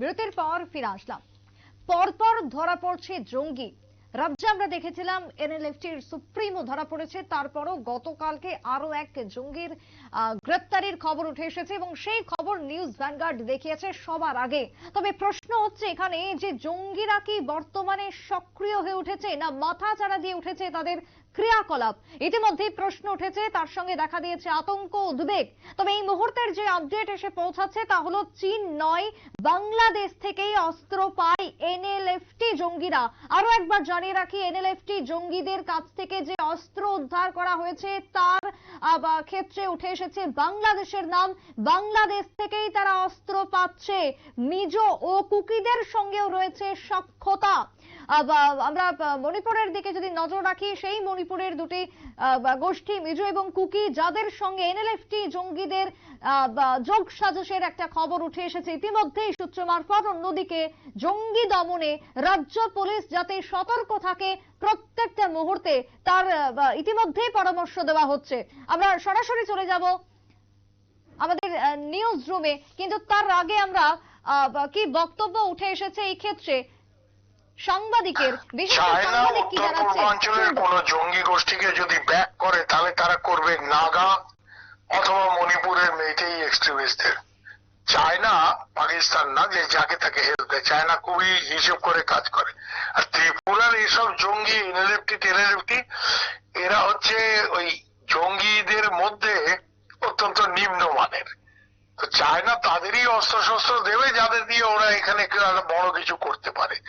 বিরতির পর ফিরে আসলাম। পরপর ধরা পড়ছে জঙ্গি। রাজ্যে আমরা দেখেছিলাম, এনএলএফটির সুপ্রিমো ধরা পড়েছে, তারপরও গতকালকে আরও এক জঙ্গির গ্রেপ্তারির খবর উঠে এসেছে এবং সেই খবর নিউজ ভ্যানগার্ড দেখিয়েছে সবার আগে। তবে প্রশ্ন হচ্ছে এখানে যে জঙ্গিরা কি বর্তমানে সক্রিয় হয়ে উঠেছে, না মাথা চাড়া দিয়ে উঠেছে তাদের ক্রিয়াকলাপ। ইতিমধ্যে প্রশ্ন উঠেছে, তার সঙ্গে দেখা দিয়েছে আতঙ্ক উদ্বেগ। তবে এই মুহূর্তের যে আপডেট এসে পৌঁছাচ্ছে তা হলো চীন নয়, বাংলাদেশ থেকেই অস্ত্র পায় এনএলএফটি জঙ্গিরা। আরও একবার জানিয়ে রাখি, এনএলএফটি জঙ্গিদের কাছ থেকে যে অস্ত্র উদ্ধার করা হয়েছে, তার ক্ষেত্রে উঠে এসেছে বাংলাদেশের নাম। বাংলাদেশ থেকেই তারা অস্ত্র পাচ্ছে। মিজো ও কুকিদের সঙ্গেও রয়েছে সক্ষতা। আমরা মণিপুরের দিকে যদি নজর রাখি, সেই মণিপুরের দুটি গোষ্ঠী, মিজো এবং কুকি, যাদের সঙ্গে এনএলএফটি জঙ্গিদের যোগ সাজসের একটা খবর উঠে এসেছে। ইতিমধ্যেই সূত্র মারফত অন্যদিকে জঙ্গি দমনে রাজ্য পুলিশ যাতে সতর্ক থাকে প্রত্যেকটা মুহূর্তে, তার ইতিমধ্যেই পরামর্শ দেওয়া হচ্ছে। আমরা সরাসরি চলে যাব আমাদের নিউজ রুমে। কিন্তু তার আগে আমরা কি বক্তব্য উঠে এসেছে এই ক্ষেত্রে? সাংবাদিকের বিশেষ চায়না সাংবাদিক কি জানাচ্ছে পূর্বাঞ্চলের কোন জঙ্গি গোষ্ঠীকে যদি ব্যাক করে তাহলে তারা করবে নাগা অথবা মণিপুরের মেইটেই এক্সট্রিমিস্টদের চায়না পাকিস্তান না যে যাকে তাকে হেল্প দেয়। চায়না খুবই হিসেব করে কাজ করে। আর ত্রিপুরার এইসব জঙ্গি এনএলএফটি টেনএলএফটি এরা হচ্ছে ওই জঙ্গিদের মধ্যে অত্যন্ত নিম্নমানের। চায়না তাদেরই অস্ত্র শস্ত্র দেবে, যাদের দিয়ে ওরা এখানে বড় কিছু করতে পারে।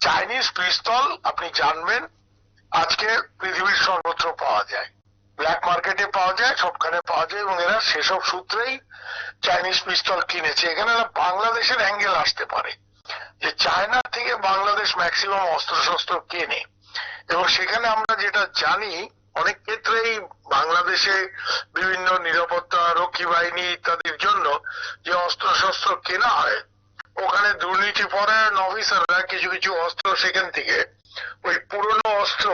চাইনিজ পিস্তল, আপনি জানবেন, আজকে পৃথিবীর সর্বত্র পাওয়া যায়। ব্ল্যাক মার্কেটে পাওয়া যায়, সবখানে পাওয়া যায়, এবং এরা সেসব সূত্রেই চাইনিজ পিস্তল কিনেছে। এখানে বাংলাদেশের অ্যাঙ্গেল আসতে পারে। যে চায়না থেকে বাংলাদেশ ম্যাক্সিমাম অস্ত্র শস্ত্র কেনে। এবং সেখানে আমরা যেটা জানি অনেক ক্ষেত্রেই বাংলাদেশে বিভিন্ন নিরাপত্তা রক্ষী বাহিনী ইত্যাদির জন্য যে অস্ত্র শস্ত্র কেনা হয়, ওখানে দুর্নীতি পরায়ণ অফিসাররা কিছু কিছু অস্ত্র সেখান থেকে, ওই পুরনো অস্ত্র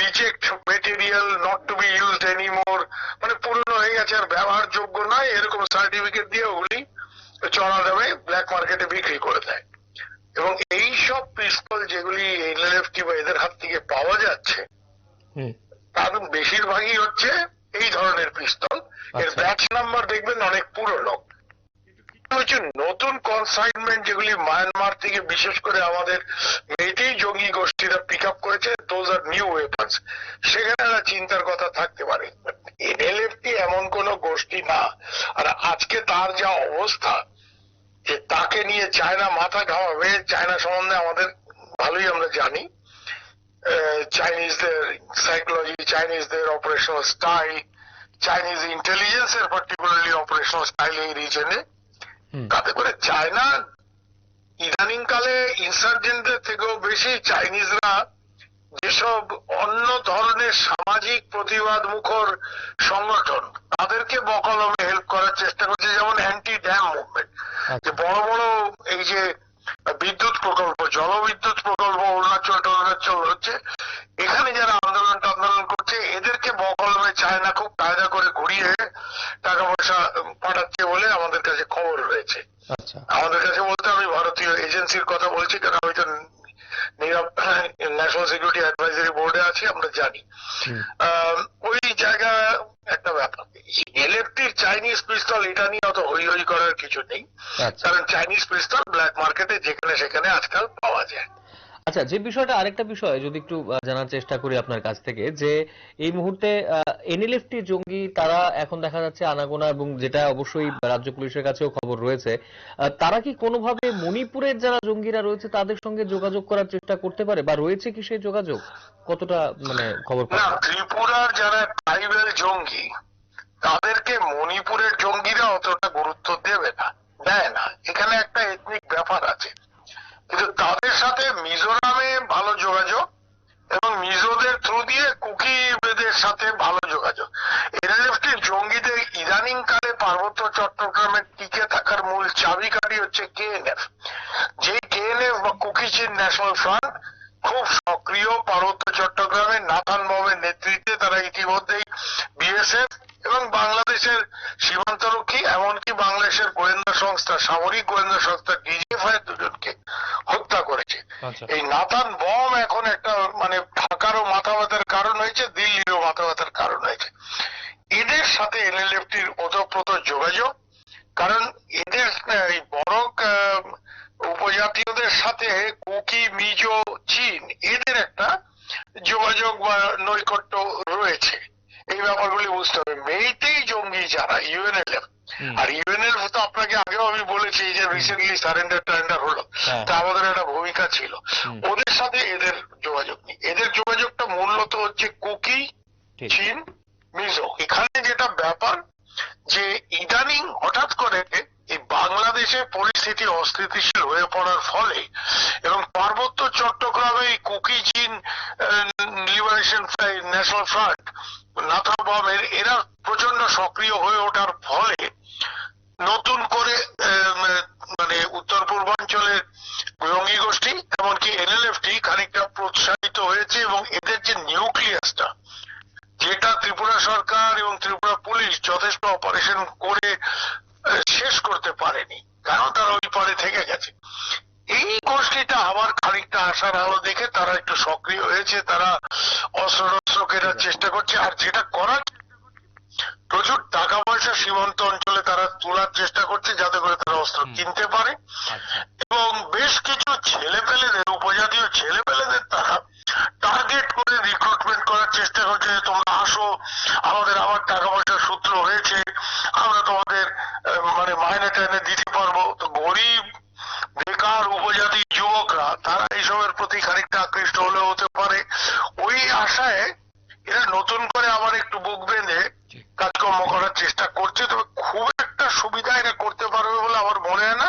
reject material not to be used anymore মানে পুরনো হয়ে গেছে আর ব্যবহারযোগ্য নয়, এরকম সার্টিফিকেট দিয়ে ওগুলি চড়া দামে ব্ল্যাক মার্কেটে বিক্রি করে দেয়। এবং এই সব পিস্তল যেগুলি এলএলএফটি বা এদের হাত থেকে পাওয়া যাচ্ছে তার বেশিরভাগই হচ্ছে এই ধরনের পিস্তল। এর আচ্ছা। ব্যাচ নাম্বার দেখবেন অনেক পুরনো। হচ্ছে নতুন কনসাইনমেন্ট যেগুলি মায়ানমার থেকে বিশেষ করে আমাদের মেয়েতেই জঙ্গি গোষ্ঠীরা পিক আপ করেছে দোজ আর নিউ ওয়েপন্স সেখানে একটা চিন্তার কথা থাকতে পারে। এনএলএফটি এমন কোন গোষ্ঠী না। আর আজকে তার যা অবস্থা যে তাকে নিয়ে চায়না মাথা ঘামাবে চায়না সম্বন্ধে আমাদের ভালোই আমরা জানি। চাইনিজদের সাইকোলজি চাইনিজদের অপারেশনাল স্টাইল চাইনিজ ইন্টেলিজেন্সের পার্টিকুলারলি অপারেশনাল স্টাইল এই রিজনে তাতে করে চায়না ইদানিং কালে ইনসার্জেন্টদের থেকেও বেশি চাইনিজরা যেসব অন্য ধরনের সামাজিক প্রতিবাদ মুখর সংগঠন তাদেরকে বকলমে হেল্প করার চেষ্টা করছে যেমন অ্যান্টি ড্যাম মুভমেন্ট যে বড় বড় এই যে বিদ্যুৎ প্রকল্প জলবিদ্যুৎ প্রকল্প অরুণাচল টরুণাচল হচ্ছে। এখানে যারা আন্দোলন আন্দোলন করছে এদেরকে বকলমে চায়না খুব কায়দা করে ঘুরিয়ে টাকা পয়সা পাঠাচ্ছে বলে আমাদের কাছে খবর রয়েছে। আচ্ছা। আমাদের কাছে বলতে আমি ভারতীয় এজেন্সির কথা বলছি কারণ আমি তো ন্যাশনাল সিকিউরিটি অ্যাডভাইজারি বোর্ডে আছে আমরা জানি। আহ, ওই জায়গা একটা ব্যাপার। এলএফটির চাইনিজ পিস্তল এটা নিয়ে অত হই হই করার কিছু নেই। আচ্ছা। কারণ চাইনিজ পিস্তল ব্ল্যাক মার্কেটে যেখানে সেখানে আজকাল পাওয়া যায়। আচ্ছা যে বিষয়টা আরেকটা বিষয় যদি একটু জানার চেষ্টা করি আপনার কাছ থেকে যে এই মুহূর্তে এনএলএফটি জঙ্গি তারা এখন দেখা যাচ্ছে আনাগোনা এবং যেটা অবশ্যই রাজ্য পুলিশের কাছেও খবর রয়েছে তারা কি কোনোভাবে মণিপুরের যারা জঙ্গিরা রয়েছে তাদের সঙ্গে যোগাযোগ করার চেষ্টা করতে পারে বা রয়েছে কি সেই যোগাযোগ? কতটা মানে খবর না ত্রিপুরার যারা ট্রাইবেল জঙ্গি তাদেরকে মণিপুরের জঙ্গিরা অতটা গুরুত্ব দেবে না দেয় না। এখানে একটা এথনিক ব্যাপার আছে। কিন্তু তাদের সাথে মিজোরামে ভালো যোগাযোগ এবং মিজোদের থ্রু দিয়ে কুকিদের সাথে ভালো যোগাযোগ। এনএলএফটি জঙ্গিদের ইদানিং কালে পার্বত্য চট্টগ্রামে টিকে থাকার মূল চাবিকাঠি হচ্ছে কেএনএফ যে কেএনএফ বা কুকি চিন ন্যাশনাল ফ্রন্ট খুব সক্রিয় পার্বত্য চট্টগ্রামে নাথান বমের নেতৃত্বে তারা ইতিমধ্যেই বিএসএফ এবং বাংলাদেশের সীমান্তরক্ষী, এমনকি বাংলাদেশের গোয়েন্দা সংস্থা সামরিক গোয়েন্দা সংস্থা ডিজিএফআই দুজনকে হত্যা করেছে আচ্ছা এই নাতান বম এখন একটা মানে ঢাকারও মাথা ব্যথার কারণ হয়েছে, দিল্লিরও মাথা ব্যথার কারণ হয়েছে। এদের সাথে এনএলএফটির ওতপ্রোত যোগাযোগ কারণ এদের আহ, এই বরক আহ, উপজাতীয়দের সাথে কুকি মিজো চীন এদের একটা যোগাযোগ বা নৈকট্য রয়েছে এই ব্যাপারগুলি বুঝতে হবে মেইতেই জঙ্গি যারা ইউএনএলএফ হুম। আর ইউএনএলএফ তো আপনাকে আগেও আমি বলেছি যে রিসেন্টলি সারেন্ডার টারেন্ডার হলো। হ্যাঁ। তা আমাদের একটা ভূমিকা ছিল। ওদের সাথে এদের যোগাযোগ নেই। এদের যোগাযোগটা মূলত হচ্ছে কুকি চীন মিজো। এখানে যেটা ব্যাপার যে ইদানিং হঠাৎ করে এই বাংলাদেশে পরিস্থিতি অস্থিতিশীল হয়ে পড়ার ফলে এবং পার্বত্য চট্টগ্রামে এই Kuki Chin liberation national front নাথা বমের এরা প্রচণ্ড সক্রিয় হয়ে ওঠার ফলে নতুন করে আম, মানে উত্তর পূর্বাঞ্চলের জঙ্গি গোষ্ঠী এমনকি এনএলএফটি খানিকটা প্রোৎসাহিত হয়েছে এবং এদের যে নিউক্লিয়াসটা যেটা ত্রিপুরা সরকার এবং ত্রিপুরা পুলিশ যথেষ্ট অপারেশন করে আহ, শেষ করতে পারেনি কারণ তারা ওই পারে থেকে গেছে এই গোষ্ঠীটা আবার খানিকটা আশার আলো দেখে তারা একটু সক্রিয় হয়েছে তারা অস্ত্র টস্ত্র কেনার চেষ্টা করছে আর যেটা করার প্রচুর টাকা পয়সা সীমান্ত অঞ্চলে তারা তোলার চেষ্টা করছে যাতে করে তারা অস্ত্র কিনতে পারে। আচ্ছা। এবং বেশ কিছু ছেলেপেলেদের উপজাতীয় ছেলেপেলেদের তারা টার্গেট করে রিক্রুটমেন্ট করার চেষ্টা করছে যে তোমরা আসো আমাদের আবার টাকা পয়সার সূত্র হয়েছে আমরা তোমাদের মানে মাইনে টাইনে দিতে পারব। তো গরিব বেকার উপজাতি যুবকরা তারা এইসবের প্রতি খানিকটা আকৃষ্ট হলে হতে পারে। ওই আশায় এরা নতুন করে আবার একটু বুক বেঁধে কাজকর্ম করার চেষ্টা করছে, তবে খুব একটা সুবিধা এরা করতে পারবে বলে আমার মনে হয় না।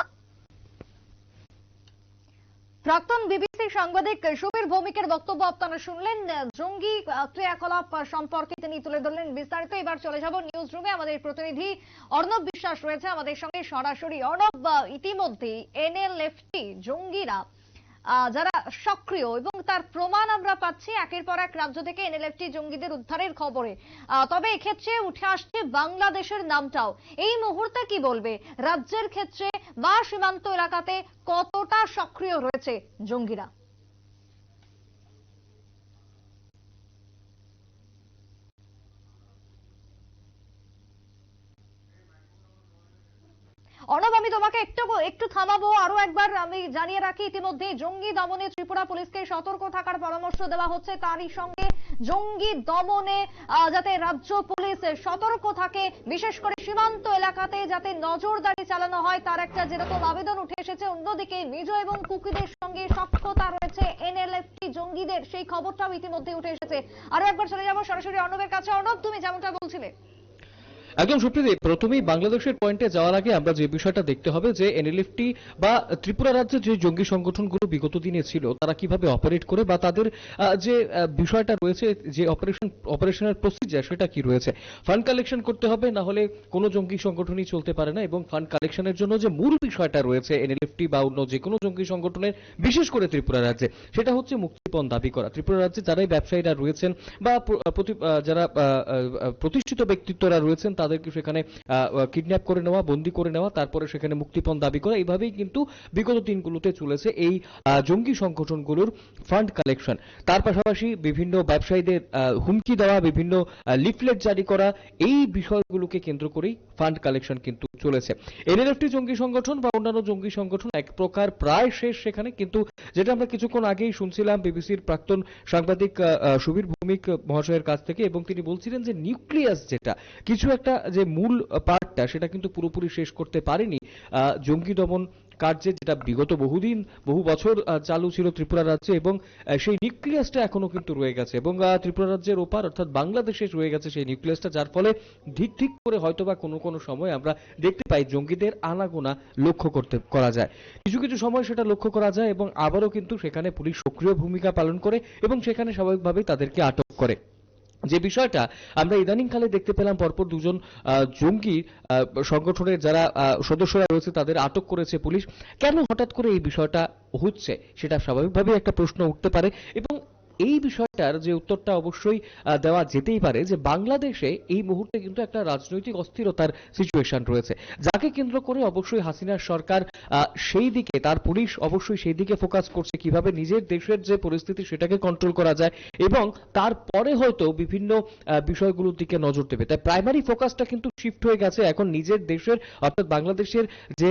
প্রাক্তন বিবিসি সাংবাদিক সুবীর ভৌমিকের বক্তব্য আপনারা শুনলেন। জঙ্গি ক্রিয়াকলাপ সম্পর্কে তিনি তুলে ধরলেন বিস্তারিত। এবার চলে যাব নিউজ রুমে আমাদের প্রতিনিধি অর্ণব বিশ্বাস রয়েছে আমাদের সঙ্গে সরাসরি। অর্ণব ইতিমধ্যে এনএলএফটি জঙ্গিরা যারা সক্রিয় এবং তার প্রমাণ আমরা পাচ্ছি একের পর এক রাজ্য থেকে এনএলএফটি জঙ্গিদের উদ্ধারের খবরে। তবে এক্ষেত্রে উঠে আসছে বাংলাদেশের নামটাও। এই মুহূর্তে কি বলবে? রাজ্যের ক্ষেত্রে বা সীমান্ত এলাকাতে কতটা সক্রিয় রয়েছে জঙ্গিরা? অর্ণব, আমি তোমাকে একটু একটু থামাবো। আরও একবার আমি জানিয়ে রাখি ইতিমধ্যে জঙ্গি দমনে ত্রিপুরা পুলিশকে সতর্ক থাকার পরামর্শ দেওয়া হচ্ছে। তারই সঙ্গে জঙ্গি দমনে যাতে রাজ্য পুলিশ সতর্ক থাকে, বিশেষ করে সীমান্ত এলাকাতে যাতে নজরদারি চালানো হয়, তার একটা যেরকম আবেদন উঠে এসেছে, অন্যদিকে নিজ এবং কুকিদের সঙ্গে সক্ষতা রয়েছে এনএলএফটি জঙ্গিদের। সেই খবরটাও ইতিমধ্যে উঠে এসেছে। আরও একবার চলে যাব সরাসরি অর্ণবের কাছে। অর্ণব, তুমি যেমনটা বলছিলে। একদম সুপ্রীতি, প্রথমেই বাংলাদেশের পয়েন্টে যাওয়ার আগে আমরা যে বিষয়টা দেখতে হবে যে এনএলএফটি বা ত্রিপুরা রাজ্যে যে জঙ্গি সংগঠনগুলো বিগত দিনে ছিল, তারা কীভাবে অপারেট করে বা তাদের যে বিষয়টা রয়েছে, যে অপারেশন অপারেশনের প্রসিজার সেটা কি রয়েছে? ফান্ড কালেকশন করতে হবে, না হলে কোনো জঙ্গি সংগঠনই চলতে পারে না এবং ফান্ড কালেকশনের জন্য যে মূল বিষয়টা রয়েছে এনএলএফটি বা অন্য যে কোনো জঙ্গি সংগঠনের, বিশেষ করে ত্রিপুরা রাজ্যে, সেটা হচ্ছে মুক্তিপণ দাবি করা। ত্রিপুরা রাজ্যে যারাই ব্যবসায়ীরা রয়েছেন বা যারা প্রতিষ্ঠিত ব্যক্তিত্বরা রয়েছেন তাদেরকে সেখানে কিডন্যাপ করে নেওয়া, বন্দি করে নেওয়া, তারপরে সেখানে মুক্তিপণ দাবি করা, এইভাবেই কিন্তু বিগত দিনগুলোতে চলেছে এই জঙ্গি সংগঠনগুলোর ফান্ড কালেকশন তার পাশাপাশি বিভিন্ন ব্যবসায়ীদের হুমকি দেওয়া, বিভিন্ন লিফলেট জারি করা, এই বিষয়গুলোকে কেন্দ্র করেই ফান্ড কালেকশন কিন্তু চলেছে। এনএলএফটি জঙ্গি সংগঠন বা অন্যান্য জঙ্গি সংগঠন এক প্রকার প্রায় শেষ সেখানে, কিন্তু যেটা আমরা কিছুক্ষণ আগেই শুনছিলাম বিবিসির প্রাক্তন সাংবাদিক সুবীর ভৌমিক মহাশয়ের কাছ থেকে, এবং তিনি বলছিলেন যে নিউক্লিয়াস যেটা, কিছু একটা যে মূল পার্টটা সেটা কিন্তু পুরোপুরি শেষ করতে পারেনি। জঙ্গি দমন কার্যে যেটা বিগত বহুদিন, বহু বছর চালু ছিল ত্রিপুরা রাজ্যে এবং সেই নিউক্লিয়াসটা এখনও কিন্তু রয়ে গেছে এবং ত্রিপুরা রাজ্যের ওপার অর্থাৎ বাংলাদেশে রয়ে গেছে সেই নিউক্লিয়াসটা যার ফলে ঠিক ঠিক করে হয়তোবা কোনো কোনো সময় আমরা দেখতে পাই জঙ্গিদের আনাগোনা লক্ষ্য করতে, করা যায়। কিছু কিছু সময় সেটা লক্ষ্য করা যায় এবং আবারও কিন্তু সেখানে পুলিশ সক্রিয় ভূমিকা পালন করে এবং সেখানে স্বাভাবিকভাবেই তাদেরকে আটক করে। যে বিষয়টা, আমরা ইদানিংকালে দেখতে পেলাম পরপর দুজন জঙ্গি সংগঠনের যারা সদস্যরা রয়েছে তাদের আটক করেছে পুলিশ। কেন হঠাৎ করে এই বিষয়টা হচ্ছে? সেটা স্বাভাবিকভাবেই একটা প্রশ্ন উঠতে পারে এবং এই বিষয়টার যে উত্তরটা অবশ্যই দেওয়া যেতেই পারে যে বাংলাদেশে এই মুহূর্তে কিন্তু একটা রাজনৈতিক অস্থিরতার সিচুয়েশন রয়েছে। যাকে কেন্দ্র করে অবশ্যই হাসিনার সরকার সেই দিকে, তার পুলিশ অবশ্যই সেই দিকে ফোকাস করছে কীভাবে নিজের দেশের যে পরিস্থিতি সেটাকে কন্ট্রোল করা যায় এবং তারপরে হয়তো বিভিন্ন বিষয়গুলোর দিকে নজর দেবে। তাই প্রাইমারি ফোকাসটা কিন্তু শিফট হয়ে গেছে। এখন নিজের দেশের, অর্থাৎ বাংলাদেশের যে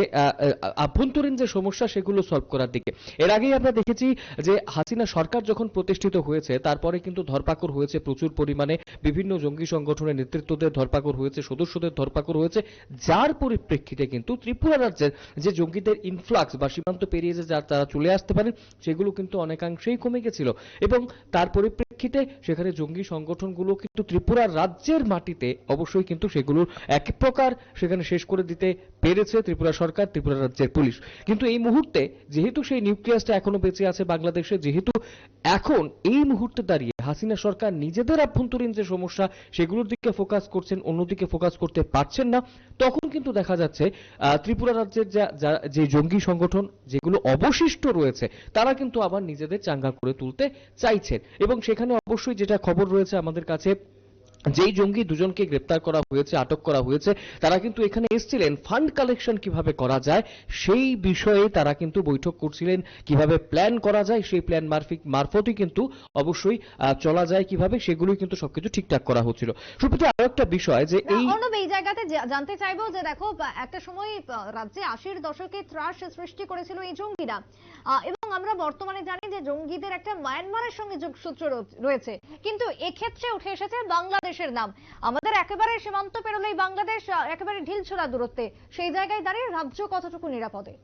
আভ্যন্তরীণ যে সমস্যা সেগুলো সলভ করার দিকে। এর আগেই আমরা দেখেছি যে হাসিনা সরকার যখন প্রতিষ্ঠিত হয়েছে, তারপরে কিন্তু ধরপাকড় হয়েছে প্রচুর পরিমাণে। বিভিন্ন জঙ্গি সংগঠনের নেতৃত্বদের ধরপাকড় হয়েছে, সদস্যদের ধরপাকড় হয়েছে। যার পরিপ্রেক্ষিতে কিন্তু ত্রিপুরা রাজ্যের যে জঙ্গিদের ইনফ্লাক্স বা সীমান্ত পেরিয়ে যা- তারা চলে আসতে পারেন সেগুলো কিন্তু অনেকাংশেই কমে গেছিল। এবং তার পরিপ্রেক্ষিতে সেখানে জঙ্গি সংগঠনগুলো কিন্তু ত্রিপুরা রাজ্যের মাটিতে অবশ্যই কিন্তু সেগুলোর এক প্রকার সেখানে শেষ করে দিতে পেরেছে ত্রিপুরা সরকার, ত্রিপুরা রাজ্যের পুলিশ। কিন্তু এই মুহূর্তে যেহেতু সেই নিউক্লিয়াসটা এখনও বেঁচে আছে বাংলাদেশে, যেহেতু এখন এই মুহূর্তে দাঁড়িয়ে হাসিনা সরকার নিজেদের আভ্যন্তরীণ যে সমস্যা, সেগুলোর দিকে ফোকাস করছেন, অন্যদিকে ফোকাস করতে পারছেন না। তখন কিন্তু দেখা যাচ্ছে ত্রিপুরা রাজ্যের যা- যা- যে জঙ্গি সংগঠন, যেগুলো অবশিষ্ট রয়েছে, তারা কিন্তু আবার নিজেদের চাঙ্গা করে তুলতে চাইছেন। এবং সেখানে অবশ্যই যেটা খবর রয়েছে আমাদের কাছে যেই জঙ্গি দুজনকে গ্রেপ্তার করা হয়েছে আটক করা হয়েছে তারা কিন্তু এখানে এসেছিলেন। ফান্ড কালেকশন কীভাবে করা যায় সেই বিষয়ে তারা কিন্তু বৈঠক করছিলেন। কীভাবে প্ল্যান করা যায় সেই প্ল্যান মারফিক মারফতই কিন্তু অবশ্যই চলা যায় কীভাবে সেগুলোই কিন্তু সবকিছু ঠিকঠাক করা হচ্ছিল। সুপ্রীতি আরও একটা বিষয় যে এই অর্ণব এই জায়গাতে জানতে চাইব যে দেখো একটা সময় রাজ্যে আশির দশকে ত্রাস সৃষ্টি করেছিল এই জঙ্গিরা। এবং আমরা বর্তমানে জানি যে জঙ্গিদের একটা মায়ানমারের সঙ্গে যোগসূত্র রয়েছে। কিন্তু এক্ষেত্রে উঠে এসেছে বাংলাদেশের নাম। আমাদের একেবারে সীমান্ত পেরোলেই বাংলাদেশ একেবারে ঢিলছোড়া দূরত্বে। সেই জায়গায় দাঁড়িয়ে রাজ্য কতটুকু নিরাপদে?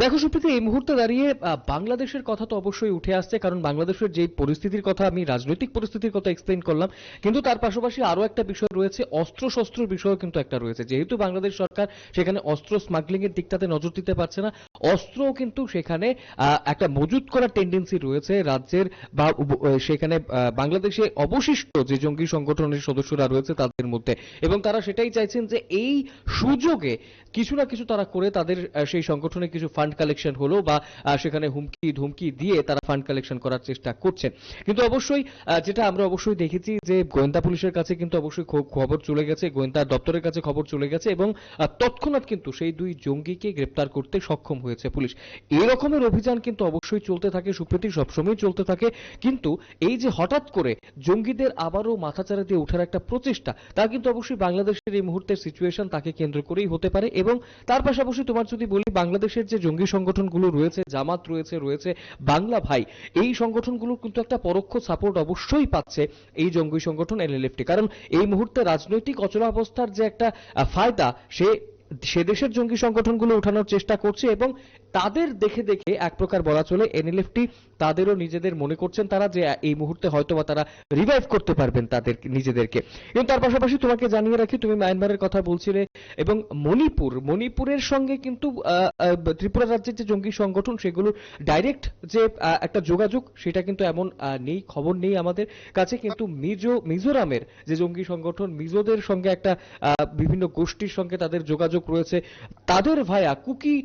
দেখো, সুপ্রীতি, এই মুহূর্তে দাঁড়িয়ে বাংলাদেশের কথা তো অবশ্যই উঠে আসছে, কারণ বাংলাদেশের যে পরিস্থিতির কথা আমি রাজনৈতিক পরিস্থিতির কথা এক্সপ্লেন করলাম, কিন্তু তার পাশাপাশি আরও একটা বিষয় রয়েছে অস্ত্র শস্ত্রের বিষয় কিন্তু একটা রয়েছে। যেহেতু বাংলাদেশ সরকার সেখানে অস্ত্র স্মাগলিং এর দিকটাতে নজর দিতে পারছে না অস্ত্রও কিন্তু সেখানে একটা মজুত করার টেন্ডেন্সি রয়েছে রাজ্যের বা সেখানে বাংলাদেশে অবশিষ্ট যে জঙ্গি সংগঠনের সদস্যরা রয়েছে তাদের মধ্যে। এবং তারা সেটাই চাইছেন যে এই সুযোগে কিছু না কিছু তারা করে তাদের সেই সংগঠনে কিছু ফান্ড কালেকশন হলো বা সেখানে হুমকি, ধুমকি দিয়ে তারা ফান্ড কালেকশন করার চেষ্টা করছেন কিন্তু অবশ্যই যেটা আমরা অবশ্যই দেখেছি যে গোয়েন্দা পুলিশের কাছে কিন্তু অবশ্যই খবর চলে গেছে, গোয়েন্দা দপ্তরের কাছে খবর চলে গেছে এবং তৎক্ষণাৎ কিন্তু সেই দুই জঙ্গিকে গ্রেপ্তার করতে সক্ষম হয়েছে। পুলিশ। এই রকমের অভিযান কিন্তু অবশ্যই চলতে থাকে, সুপ্রীতি সবসময় চলতে থাকে। কিন্তু এই যে হঠাৎ করে জঙ্গিদের আবারও মাথাচাড়া দিয়ে ওঠার একটা প্রচেষ্টা, তা কিন্তু অবশ্যই বাংলাদেশের এই মুহূর্তের সিচুয়েশন তাকে কেন্দ্র করেই হতে পারে। এবং তার পাশাপাশি তোমার যদি বলি, বাংলাদেশের যে জঙ্গি সংগঠনগুলো রয়েছে, জামাত রয়েছে রয়েছে বাংলা ভাই, এই সংগঠনগুলো কিন্তু একটা পরোক্ষ সাপোর্ট অবশ্যই পাচ্ছে এই জঙ্গি সংগঠন এনএলএফটি কারণ এই মুহূর্তে রাজনৈতিক অচলাবস্থার যে একটা ফায়দা, সে সে দেশের জঙ্গি সংগঠনগুলো উঠানোর চেষ্টা করছে এবং তাদের দেখে দেখে এক প্রকার বলা চলে এনএলএফটি তাদেরও নিজেদের মনে করছেন তারা যে এই মুহূর্তে হয়তো বা তারা রিভাইভ করতে পারবেন তাদের নিজেদেরকে। এবং তার পাশাপাশি তোমাকে জানিয়ে রাখি, তুমি মায়ানমারের কথা বলছিলে এবং মণিপুর, মণিপুরের সঙ্গে কিন্তু ত্রিপুরা রাজ্যের যে জঙ্গি সংগঠন সেগুলো ডাইরেক্ট যে একটা যোগাযোগ সেটা কিন্তু এমন নেই, খবর নেই আমাদের কাছে। কিন্তু মিজো, মিজোরামের যে জঙ্গি সংগঠন, মিজোদের সঙ্গে একটা বিভিন্ন গোষ্ঠীর সঙ্গে তাদের যোগাযোগ রয়েছে। তাদের ভায়া কুকি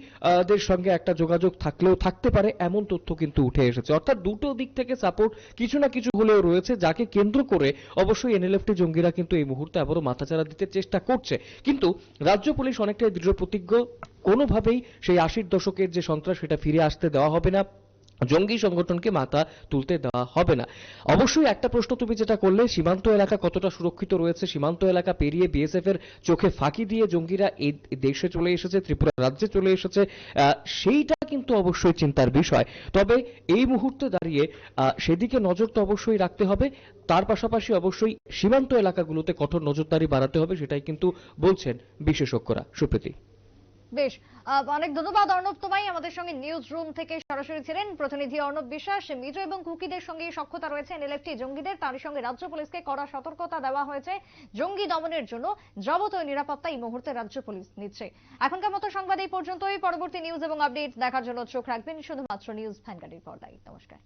দের সঙ্গে একটা যোগাযোগ থাকলেও থাকতে পারে, এমন তথ্য কিন্তু উঠে এসেছে। অর্থাৎ দুটো দিক থেকে সাপোর্ট কিছু না কিছু হলেও রয়েছে, যাকে কেন্দ্র করে অবশ্যই এনএলএফটি জঙ্গিরা কিন্তু এই মুহূর্তে আবারও মাথাচাড়া দিতে চেষ্টা করছে। কিন্তু রাজ্য পুলিশ অনেকটাই দৃঢ় প্রতিজ্ঞ, কোনোভাবেই সেই আশির দশকের যে সন্ত্রাস সেটা ফিরে আসতে দেওয়া হবে না। জঙ্গি সংগঠনকে মাথা তুলতে দেওয়া হবে না। অবশ্যই একটা প্রশ্ন তুমি যেটা করলে, সীমান্ত এলাকা কতটা সুরক্ষিত রয়েছে? সীমান্ত এলাকা পেরিয়ে বিএসএফ এর চোখে ফাঁকি দিয়ে জঙ্গিরা এই দেশে চলে এসেছে, ত্রিপুরা রাজ্যে চলে এসেছে সেইটা কিন্তু অবশ্যই চিন্তার বিষয়। তবে এই মুহূর্তে দাঁড়িয়ে সেদিকে নজর তো অবশ্যই রাখতে হবে। তার পাশাপাশি অবশ্যই সীমান্ত এলাকাগুলোতে কঠোর নজরদারি বাড়াতে হবে, সেটাই কিন্তু বলছেন বিশেষজ্ঞরা। সুপ্রীতি। বেশ অনেক ধন্যবাদ অর্ণব তোমায়। আমাদের সঙ্গে নিউজ রুম থেকে সরাসরি ছিলেন প্রতিনিধি অর্ণব বিশ্বাস। মিজো এবং কুকিদের সঙ্গে সক্ষতা রয়েছে এনএলএফটি জঙ্গিদের। তার সঙ্গে রাজ্য পুলিশকে কড়া সতর্কতা দেওয়া হয়েছে জঙ্গি দমনের জন্য। যাবতীয় নিরাপত্তা এই মুহূর্তে রাজ্য পুলিশ নিচ্ছে। এখনকার মতো সংবাদ এই পর্যন্তই। পরবর্তী নিউজ এবং আপডেট দেখার জন্য চোখ রাখবেন। শুধুমাত্র নিউজ ভ্যানগাড়ির পর্দায়। নমস্কার।